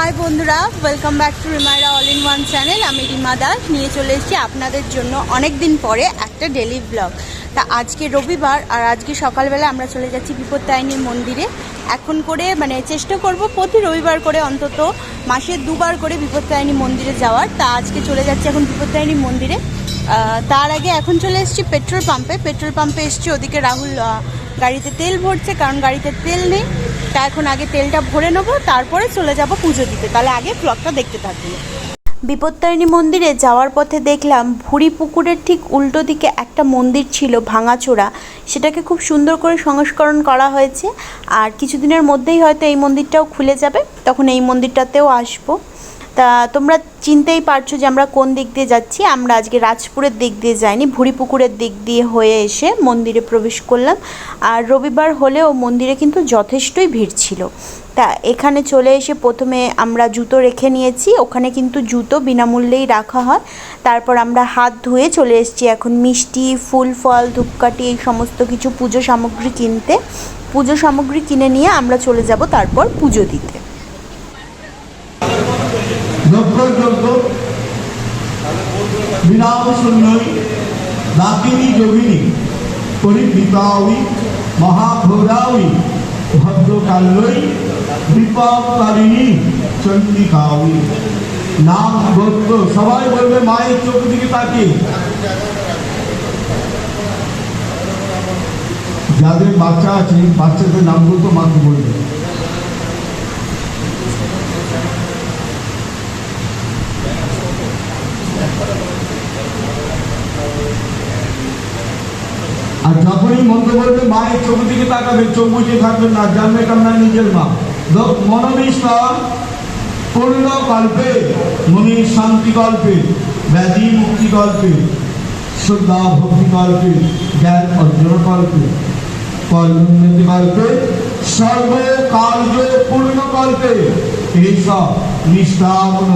High বন্ধুরা welcome back to রিমাইরা all in one channel আমি রিমা দাস, নিয়ে চলে এসেছি আপনাদের জন্য অনেক দিন পরে একটা ডেলি ব্লগ তা আজকে রবিবার আর আজকে সকালবেলা আমরা চলে যাচ্ছি বিপত্তায়নী মন্দিরে। এখন করে মানে চেষ্টা করব প্রতি রবিবার করে অন্তত মাসে দুবার করে বিপত্তায়নী মন্দিরে যাওয়ার। তা আজকে চলে যাচ্ছি এখন বিপত্তায়নী মন্দিরে। তার আগে এখন চলে এসেছি পেট্রোল পাম্পে পেট্রোল পাম্পে এসেছি ওদিকে রাহুল গাড়িতে তেল ভরছে, কারণ গাড়িতে তেল নেই। তা এখন আগে তেলটা ভরে নেব, তারপরে চলে যাব পুজো দিতে। তাহলে আগে ব্লগটা দেখতে থাকবে। বিপত্তারিণী মন্দিরে যাওয়ার পথে দেখলাম ভুড়ি পুকুরের ঠিক উল্টো দিকে একটা মন্দির ছিল ভাঙাচোরা। সেটাকে খুব সুন্দর করে সংস্করণ করা হয়েছে। আর কিছুদিনের মধ্যেই হয়তো এই মন্দিরটাও খুলে যাবে। তখন এই মন্দিরটাতেও আসব। তা তোমরা চিনতেই পারছ যে আমরা কোন দিক দিয়ে যাচ্ছি। আমরা আজকে রাজপুরের দিক দিয়ে যাইনি ভুড়িপুকুরের দিক দিয়ে হয়ে এসে মন্দিরে প্রবেশ করলাম। আর রবিবার হলেও মন্দিরে কিন্তু যথেষ্টই ভিড় ছিল। তা এখানে চলে এসে প্রথমে আমরা জুতো রেখে নিয়েছি। ওখানে কিন্তু জুতো বিনামূল্যেই রাখা হয়। তারপর আমরা হাত ধুয়ে চলে এসেছি এখন মিষ্টি, ফুল, ফল, ধূপকাঠি এই সমস্ত কিছু পুজো সামগ্রী কিনতে। পুজো সামগ্রী কিনে নিয়ে আমরা চলে যাব তারপর পুজো দিতে। যজ্ঞযজ্ঞ বিরাম শূন্যই দাকিনী যোগিনী পরিবৃতাওই মহাঘোরাওই ভদ্রকাল্যই বিপদারিণী চন্ডিকাওই নাম গোত্র, সবাই বলবে মায়ের চোখ দিকে তাকিয়ে। যাদের বাচ্চা আছে, বাচ্চাদের নামগুলো তো মাকে বলবে। আর যখনই মন্ত্র বলবে, মায়ের চোখ দিকে তাকাবে চোখ বুঝে থাকবেন না, জানবে আপনার নিজের মা। মনোবিষ্টা পূর্ণ কল্পে, মনির শান্তি কল্পে, ব্যাধি মুক্তি কল্পে, শ্রদ্ধা ভক্তি কল্পে, জ্ঞান অর্জন কল্পে কল্পে কল্পে, সর্ব কার্য পূর্ণ কল্পে এইসব নিষ্ঠাবন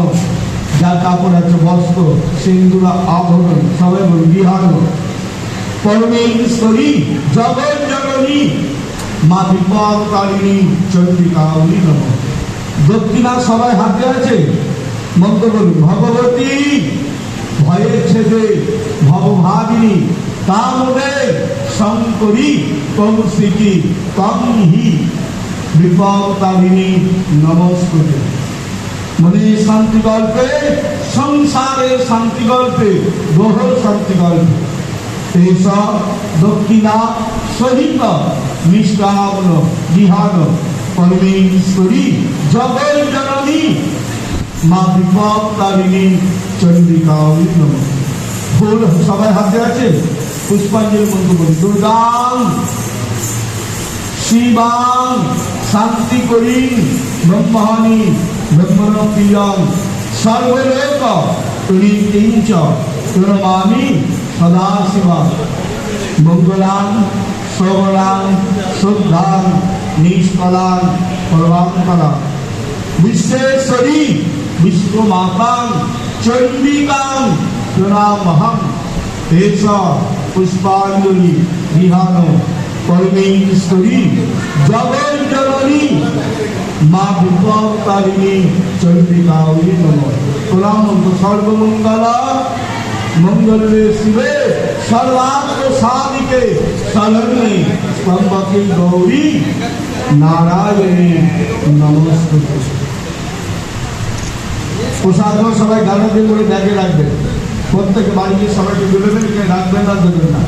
যার কাপড় আছে বস্ত্র সিন্দুরা আভরণ সবাই বলি বিহার পরমেশ্বরী জগৎ জননী। মা বিপদকারিণী চন্ডিকাউনি নম। দক্ষিণা সবাই হাতে আছে মন্ত্র ভগবতী, ভয়ে ছেদে ভবভাগিনী তামদে শঙ্করী কৌশিকী তমহি বিপদকারিণী নমস্কৃতি। মনে শান্তি গল্পে, সংসারে শান্তি গল্পে, গ্রহ শান্তি গল্পে। এইসব দক্ষিণা সহিত মিষ্টাবন বিহান পরমেশ্বরী জগৎ জননী, মা বিপদারিণী চন্ডিকা নম ফুল সবাই হাতে আছে? পুষ্পাঞ্জলি মন্ত্র বলি দুর্গাং, শিবাং, শান্তি করি ব্রহ্মণি ব্রহ্মণ প্রিয়ং সর্বলোক তুমি কিঞ্চ, প্রণমামি। সদা শিবা মঙ্গলাং সবলাং শুদ্ধাং নিষ্কলাং পরমাঙ্কলাং বিশ্বেশ্বরী বিশ্বমাতাং চণ্ডিকাং প্রণামহম এষ পুষ্পাঞ্জলি বিহান পরমেশ্বরী জগৎ জননী মা বিপদারিণী চন্ডিকা নম প্রণাম মঙ্গলে শিবে সর্বাত্ম সাধিকে শরণ্যে স্তম্ভকে গৌরী। নারায়ণী নমস্কৃত প্রসাদও সবাই গানে দিয়ে করে ব্যাগে রাখবেন। প্রত্যেক বাড়িতে সবাইকে বেরোবেন কে রাখবেন না, দেবেন না।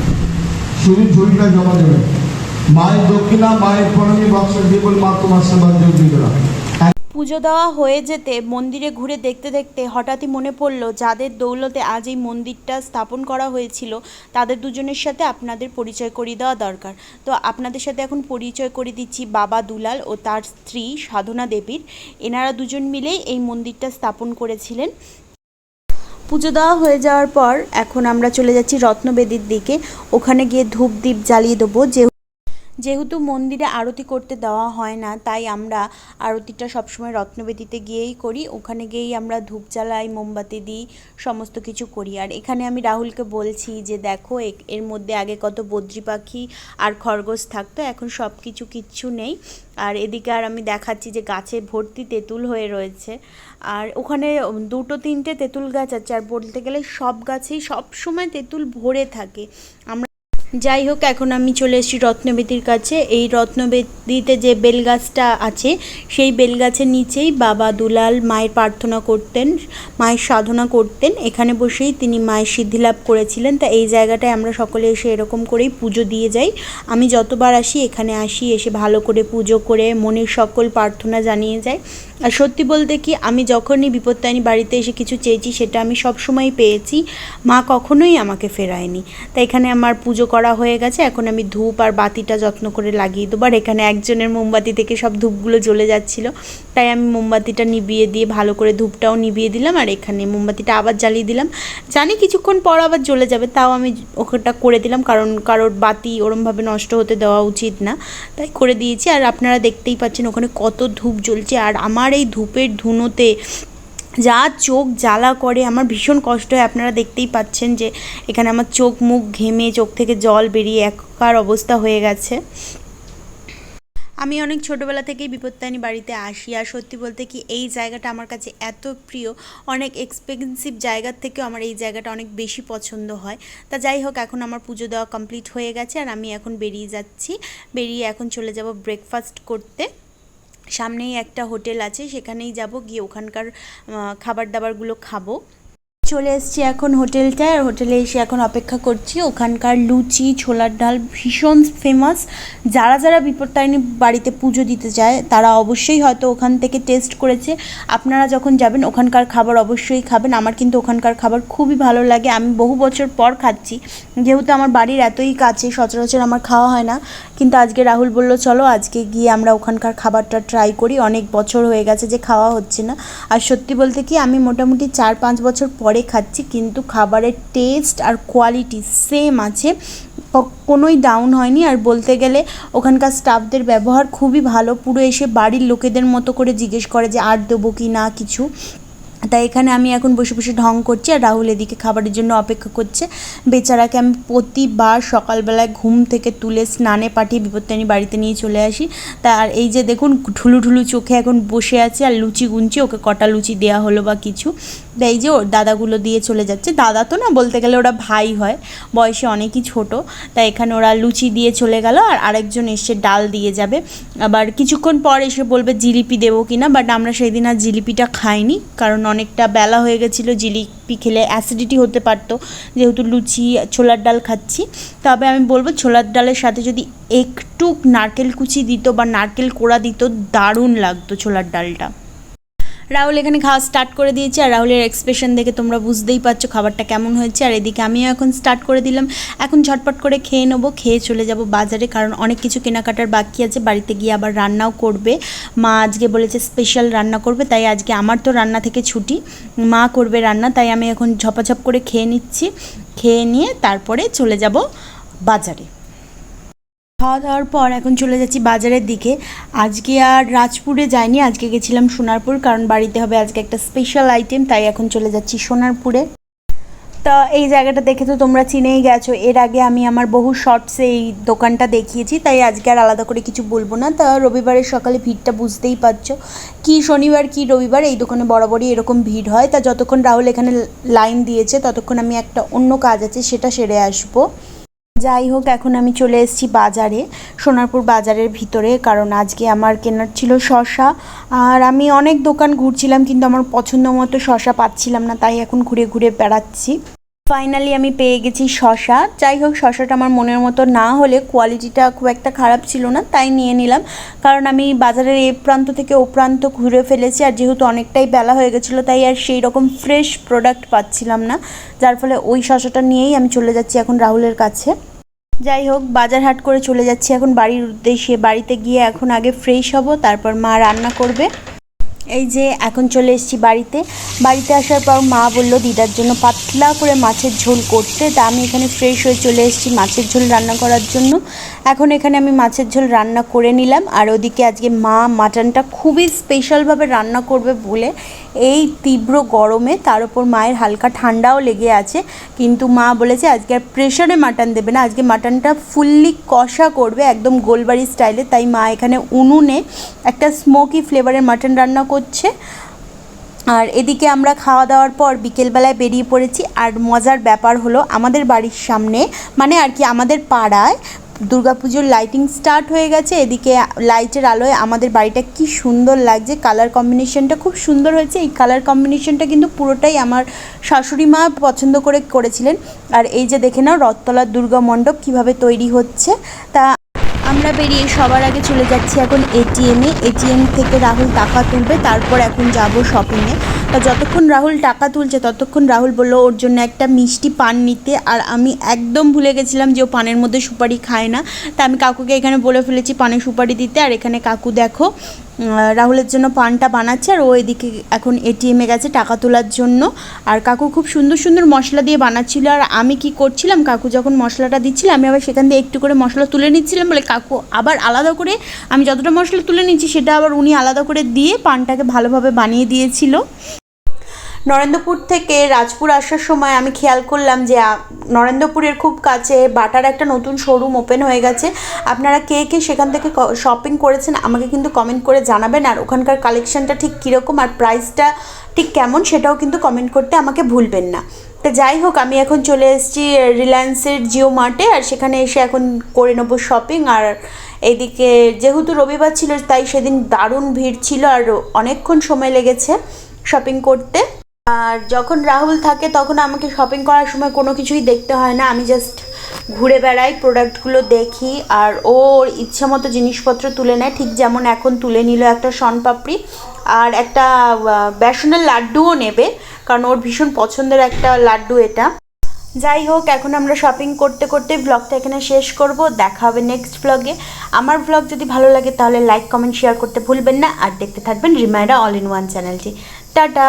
শুধু ঝুড়িটা জমা দেবেন। মায়ের দক্ষিণা, মায়ের প্রণামী বক্স দিয়ে বলে মা তোমার সেবা দিয়ে দিলাম। পুজো দেওয়া হয়ে যেতে মন্দিরে ঘুরে দেখতে দেখতে হঠাৎই মনে পড়ল, যাদের দৌলতে আজ এই মন্দিরটা স্থাপন করা হয়েছিল, তাদের দুজনের সাথে আপনাদের পরিচয় করিয়ে দেওয়া দরকার। তো আপনাদের সাথে এখন পরিচয় করে দিচ্ছি বাবা দুলাল ও তার স্ত্রী সাধনা দেবীর। এনারা দুজন মিলেই এই মন্দিরটা স্থাপন করেছিলেন। পুজো দেওয়া হয়ে যাওয়ার পর এখন আমরা চলে যাচ্ছি রত্নবেদির দিকে। ওখানে গিয়ে ধূপ দ্বীপ জ্বালিয়ে দেবো যে যেহেতু মন্দিরে আরতি করতে দেওয়া হয় না, তাই আমরা আরতিটা সবসময় রত্নবেদিতে গিয়েই করি। ওখানে গিয়েই আমরা ধূপ জ্বালাই, মোমবাতি দিই, সমস্ত কিছু করি। আর এখানে আমি রাহুলকে বলছি যে, দেখো এর মধ্যে আগে কত বদ্রি পাখি আর খরগোশ থাকতো, এখন সব কিছু কিচ্ছু নেই। আর এদিকে আর আমি দেখাচ্ছি যে, গাছে ভর্তি তেঁতুল হয়ে রয়েছে। আর ওখানে দুটো তিনটে তেঁতুল গাছ আছে। আর বলতে গেলে সব গাছেই সব সময় তেঁতুল ভরে থাকে। আমরা যাই হোক, এখন আমি চলে এসেছি রত্নবেদির কাছে। এই রত্নবেদিতে যে বেলগাছটা আছে, সেই বেলগাছের নিচেই বাবা দুলাল মায়ের প্রার্থনা করতেন, মায়ের সাধনা করতেন। এখানে বসেই তিনি মায়ের সিদ্ধিলাভ করেছিলেন। তা এই জায়গাটায় আমরা সকলে এসে এরকম করেই পুজো দিয়ে যাই। আমি যতবার আসি, এখানে আসি, এসে ভালো করে পুজো করে মনের সকল প্রার্থনা জানিয়ে যাই। আর সত্যি বলতে কি, আমি যখনই বিপত্তায়নী বাড়িতে এসে কিছু চেয়েছি, সেটা আমি সবসময় পেয়েছি। মা কখনোই আমাকে ফেরায়নি। তাই এখানে আমার পুজো করা হয়ে গেছে, এখন আমি ধূপ আর বাতিটা যত্ন করে লাগিয়ে দেবো। আর এখানে একজনের মোমবাতি থেকে সব ধূপগুলো জ্বলে যাচ্ছিল। তাই আমি মোমবাতিটা নিভিয়ে দিয়ে ভালো করে ধূপটাও নিভিয়ে দিলাম, আর এখানে মোমবাতিটা আবার জ্বালিয়ে দিলাম। জানি কিছুক্ষণ পর আবার জ্বলে যাবে, তাও আমি ওখানটা করে দিলাম, কারণ কারোর বাতি ওরমভাবে নষ্ট হতে দেওয়া উচিত না। তাই করে দিয়েছি, আর আপনারা দেখতেই পাচ্ছেন ওখানে কত ধূপ জ্বলছে, আর আমার এই ধূপের ধুনোতে যা চোখ জ্বালা করে, আমার ভীষণ কষ্ট হয়। আপনারা দেখতেই পাচ্ছেন যে এখানে আমার চোখ মুখ ঘেমে, চোখ থেকে জল বেরিয়ে একার অবস্থা হয়ে গেছে। আমি অনেক ছোটোবেলা থেকেই বিপত্তায়নী বাড়িতে আসি আর সত্যি বলতে কি এই জায়গাটা আমার কাছে এত প্রিয়। অনেক এক্সপেন্সিভ জায়গার থেকেও আমার এই জায়গাটা অনেক বেশি পছন্দ হয়। তা যাই হোক, এখন আমার পুজো দেওয়া কমপ্লিট হয়ে গেছে আর আমি এখন বেরিয়ে যাচ্ছি। বেরিয়ে এখন চলে যাব ব্রেকফাস্ট করতে। সামনেই একটা হোটেল আছে সেখানেই যাব গিয়ে ওখানকার খাবার দাবারগুলো খাব। চলে এসেছি এখন হোটেলটায়, আর হোটেলে এসে এখন অপেক্ষা করছি। ওখানকার লুচি, ছোলার ডাল ভীষণ ফেমাস যারা যারা বিপত্তারিণী বাড়িতে পুজো দিতে যায়, তারা অবশ্যই হয়তো ওখান থেকে টেস্ট করেছে। আপনারা যখন যাবেন, ওখানকার খাবার অবশ্যই খাবেন। আমার কিন্তু ওখানকার খাবার খুবই ভালো লাগে। আমি বহু বছর পর খাচ্ছি। যেহেতু আমার বাড়ির এতই কাছে, সচরাচর আমার খাওয়া হয় না। কিন্তু আজকে রাহুল বলল, চলো আজকে গিয়ে আমরা ওখানকার খাবারটা ট্রাই করি। অনেক বছর হয়ে গেছে যে খাওয়া হচ্ছে না। আর সত্যি বলতে কি, আমি মোটামুটি চার পাঁচ বছর পরে খাচ্ছি, কিন্তু খাবারের টেস্ট আর কোয়ালিটি সেম আছে। কোনোই ডাউন হয়নি। আর বলতে গেলে ওখানকার স্টাফদের ব্যবহার খুবই ভালো। পুরো এসে বাড়ির লোকেদের মতো করে জিজ্ঞেস করে যে, আর দেবো কি না কিছু? তাই এখানে আমি এখন বসে বসে ঢং করছি আর রাহুল এদিকে খাবারের জন্য অপেক্ষা করছে। বেচারাকে আমি প্রতিবার সকালবেলায় ঘুম থেকে তুলে স্নানে পাঠিয়ে বিপত্তানি বাড়িতে নিয়ে চলে আসি। তা আর এই যে দেখুন ঠুলু ঢুলু চোখে এখন বসে আছে আর লুচি গুনছি, ওকে কটা লুচি দেওয়া হলো বা কিছু। তা এই যে ওর দাদাগুলো দিয়ে চলে যাচ্ছে। দাদা তো না বলতে গেলে ওরা ভাই হয়, বয়সে অনেকই ছোট। তাই এখানে ওরা লুচি দিয়ে চলে গেল আর আরেকজন এসে ডাল দিয়ে যাবে। আবার কিছুক্ষণ পর এসে বলবে জিলিপি দেবো কিনা, বাট আমরা সেই দিন আর জিলিপিটা খাইনি, কারণ অনেকটা বেলা হয়ে গেছিল, জিলিপি খেলে অ্যাসিডিটি হতে পারতো। যেহেতু লুচি, ছোলার ডাল খাচ্ছি। তবে আমি বলব ছোলার ডালের সাথে যদি একটু নারকেল কুচি দিত বা নারকেল কোড়া দিত, দারুণ লাগতো ছোলার ডালটা। রাহুল এখানে খাওয়া স্টার্ট করে দিয়েছে আর রাহুলের এক্সপ্রেশন দেখে তোমরা বুঝতেই পারছ খাবারটা কেমন হয়েছে। আর এদিকে আমিও এখন স্টার্ট করে দিলাম। এখন ঝটপট করে খেয়ে নেব, খেয়ে চলে যাব বাজারে কারণ অনেক কিছু কেনাকাটার বাকি আছে। বাড়িতে গিয়ে আবার রান্নাও করবে। মা আজকে বলেছে স্পেশাল রান্না করবে, তাই আজকে আমার তো রান্না থেকে ছুটি। মা করবে রান্না, তাই আমি এখন ঝপাঝপ করে খেয়ে নিচ্ছি। খেয়ে নিয়ে তারপরে চলে যাব বাজারে। খাওয়া দাওয়ার পর এখন চলে যাচ্ছি বাজারের দিকে। আজকে আর রাজপুরে যাইনি, আজকে গেছিলাম সোনারপুর, কারণ বাড়িতে হবে আজকে একটা স্পেশাল আইটেম তাই এখন চলে যাচ্ছি সোনারপুরে। তা এই জায়গাটা দেখে তো তোমরা চিনেই গেছো, এর আগে আমি আমার বহু শর্টসে এই দোকানটা দেখিয়েছি, তাই আজকে আর আলাদা করে কিছু বলব না। তা রবিবারের সকালে ভিড়টা বুঝতেই পারছ, কি শনিবার, কি রবিবার, এই দোকানে বরাবরই এরকম ভিড় হয়। তা যতক্ষণ রাহুল এখানে লাইন দিয়েছে, ততক্ষণ আমি একটা অন্য কাজ আছে, সেটা সেরে আসব। যাই হোক এখন আমি চলে এসেছি বাজারে, সোনারপুর বাজারের ভিতরে, কারণ আজকে আমার কেনার ছিল শশা। আর আমি অনেক দোকান ঘুরছিলাম, কিন্তু আমার পছন্দ মতো শশা পাচ্ছিলাম না, তাই এখন ঘুরে ঘুরে বেড়াচ্ছি। ফাইনালি আমি পেয়ে গেছি শশা। যাই হোক, শশাটা আমার মনের মতো না হলে কোয়ালিটিটা খুব একটা খারাপ ছিল না, তাই নিয়ে নিলাম। কারণ আমি বাজারের এ প্রান্ত থেকে ও প্রান্ত ঘুরে ফেলেছি, আর যেহেতু অনেকটাই বেলা হয়ে গেছিল, তাই আর সেই রকম ফ্রেশ প্রোডাক্ট পাচ্ছিলাম না। যার ফলে ওই শশাটা নিয়েই আমি চলে যাচ্ছি এখন রাহুলের কাছে। যাই হোক, বাজার হাট করে চলে যাচ্ছি এখন বাড়ির উদ্দেশ্যে। বাড়িতে গিয়ে এখন আগে ফ্রেশ হব, তারপর মা রান্না করবে। এই যে এখন চলে এসেছি বাড়িতে। বাড়িতে আসার পর মা বলল, দিদার জন্য পাতলা করে মাছের ঝোল করতে। তা আমি এখানে ফ্রেশ হয়ে চলে এসেছি মাছের ঝোল রান্না করার জন্য। এখন এখানে আমি মাছের ঝোল রান্না করে নিলাম। আর ওদিকে আজকে মা মাটনটা খুবই স্পেশালভাবে রান্না করবে বলে এই তীব্র গরমে তার উপর মায়ের হালকা ঠান্ডাও লেগে আছে। কিন্তু মা বলেছে, আজকে আর প্রেশারে মাটন দেবে না। আজকে মাটনটা ফুললি কষা করবে একদম গোলবাড়ি স্টাইলে তাই মা এখানে উনুনে একটা স্মোকি ফ্লেভারের মাটন রান্না করছে। আর এদিকে আমরা খাওয়া দাওয়ার পর বিকেলবেলায় বেরিয়ে পড়েছি। আর মজার ব্যাপার হলো, আমাদের বাড়ির সামনে মানে আর কি আমাদের পাড়ায় দুর্গাপুজোর লাইটিং স্টার্ট হয়ে গেছে, এদিকে লাইটের আলোয় আমাদের বাড়িটা কি সুন্দর লাগছে কালার কম্বিনেশনটা খুব সুন্দর হয়েছে, এই কালার কম্বিনেশনটা কিন্তু পুরোটাই আমার শাশুড়ি মা পছন্দ করে করেছিলেন। আর এই যে দেখে নাও রথতলার দুর্গা মণ্ডপ কীভাবে তৈরি হচ্ছে, তা আমরা বেরিয়ে সবার আগে চলে যাচ্ছি এখন এটিএমে এটিএম থেকে রাহুল টাকা তুলবে, তারপর এখন যাব শপিংয়ে যতক্ষণ রাহুল টাকা তুলছে, ততক্ষণ রাহুল বলল, ওর জন্য একটা মিষ্টি পান নিতে। আর আমি একদম ভুলে গেছিলাম যে ও পানের মধ্যে সুপারি খায় না। তা আমি কাকুকে এখানে বলে ফেলেছি, পানে সুপারি দিতে, আর এখানে কাকু দেখো রাহুলের জন্য পানটা বানাচ্ছে, আর ও এদিকে এখন এটিএমে গেছে টাকা তোলার জন্য। আর কাকু খুব সুন্দর সুন্দর মশলা দিয়ে বানাচ্ছিল, আর আমি কি করছিলাম, কাকু যখন মশলাটা দিচ্ছিল, আমি আবার সেখান দিয়ে একটু করে মশলা তুলে নিচ্ছিলাম বলে কাকু আবার আলাদা করে, আমি যতটা মশলা তুলে নিচ্ছি, সেটা আবার উনি আলাদা করে দিয়ে পানটাকে ভালোভাবে বানিয়ে দিয়েছিল। নরেন্দ্রপুর থেকে রাজপুর আসার সময় আমি খেয়াল করলাম যে নরেন্দ্রপুরের খুব কাছে বাটার একটা নতুন শোরুম ওপেন হয়ে গেছে। আপনারা কে কে সেখান থেকে শপিং করেছেন আমাকে কিন্তু কমেন্ট করে জানাবেন। আর ওখানকার কালেকশানটা ঠিক কীরকম আর প্রাইসটা ঠিক কেমন সেটাও কিন্তু কমেন্ট করতে আমাকে ভুলবেন না। তো যাই হোক, আমি এখন চলে এসেছি রিলায়েন্সের জিও মার্টে আর সেখানে এসে এখন করে নেব শপিং আর এইদিকে যেহেতু রবিবার ছিল, তাই সেদিন দারুণ ভিড় ছিল, আর অনেকক্ষণ সময় লেগেছে শপিং করতে। আর যখন রাহুল থাকে তখন আমাকে শপিং করার সময় কোনো কিছুই দেখতে হয় না। আমি জাস্ট ঘুরে বেড়াই প্রোডাক্টগুলো দেখি আর ওর ইচ্ছে মতো জিনিসপত্র তুলে নেয়। ঠিক যেমন এখন তুলে নিল একটা শনপাপড়ি আর একটা বেসনের লাড্ডুও নেবে কারণ ওর ভীষণ পছন্দের একটা লাড্ডু এটা। যাই হোক, এখন আমরা শপিং করতে করতে ব্লগটা এখানে শেষ করব। দেখা হবে নেক্সট ব্লগে আমার ব্লগ যদি ভালো লাগে তাহলে লাইক কমেন্ট শেয়ার করতে ভুলবেন না। আর দেখতে থাকবেন রিমাইডা অল ইন ওয়ান চ্যানেলটি। টাটা!